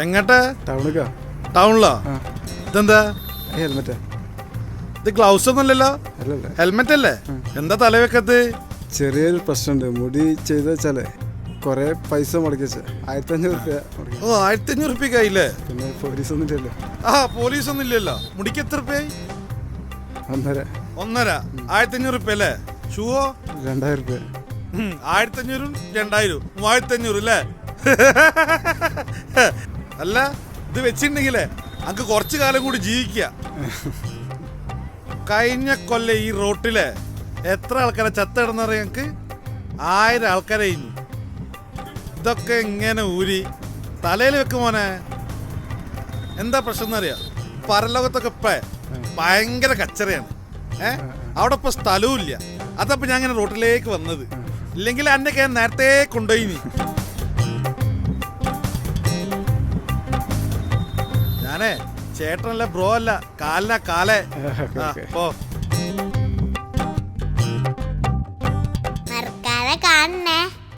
എങ്ങട്ട്? ടൗണിക്കാ. ടൗണിലാ? ഇതെന്താ? ഹെൽമെറ്റാ ഇത് ഗ്ലൗസ് ഒന്നുമില്ലല്ലോ അല്ലല്ല. ഹെൽമെറ്റ് അല്ലേ? എന്താ തലവെക്കത്ത്? ചെറിയൊരു പ്രശ്നമുണ്ട്. മുടി ചെയ്ത് വെച്ചാലേ കുറേ പൈസ മുടക്കി വെച്ച ആയിരത്തി അഞ്ഞൂറ് റുപ്യ ഓ ആയിരത്തി അഞ്ഞൂറ് ആയില്ലേ പിന്നെ പോലീസ് ഒന്നും ഇല്ലല്ലോ ആ പോലീസ് ഒന്നും ഇല്ലല്ലോ മുടിക്ക് എത്ര റുപ്യായി? ഒന്നര. ഒന്നര. ആയിരത്തി അഞ്ഞൂറ് റുപ്യ അല്ലേ? ഷൂവോ? രണ്ടായിരം റുപ്യ. ആയിരത്തി അഞ്ഞൂറും രണ്ടായിരം മൂവായിരത്തി അഞ്ഞൂറ് അല്ലേ? അല്ല ഇത് വെച്ചിട്ടുണ്ടെങ്കിലേ അങ്ങ് കുറച്ചു കാലം കൂടി ജീവിക്കുക. കഴിഞ്ഞ കൊല്ലം ഈ റോട്ടിലെ എത്ര ആൾക്കാരെ ചത്തിടുന്നറിയ ഞങ്ങക്ക്? ആയിരം ആൾക്കാരെ ഇനി. ഇതൊക്കെ ഇങ്ങനെ ഊരി തലയിൽ വെക്കും മോനെ. എന്താ പ്രശ്നം എന്നറിയാം? പരലോകത്തൊക്കെ ഇപ്പ ഭയങ്കര കച്ചറയാണ്. ഏ? അവിടെ ഇപ്പൊ സ്ഥലവും ഇല്ല. അതപ്പോ ഞാൻ ഇങ്ങനെ റോട്ടിലേക്ക് വന്നത്. ഇല്ലെങ്കിൽ അന്നൊക്കെ ഞാൻ നേരത്തെ കൊണ്ടുപോയി നീ ഞാനേ ചേട്ടനല്ല ബ്രോ അല്ല കാലിന കാലേ. ആ, പോ. മറക്കാതെ കാണണേ.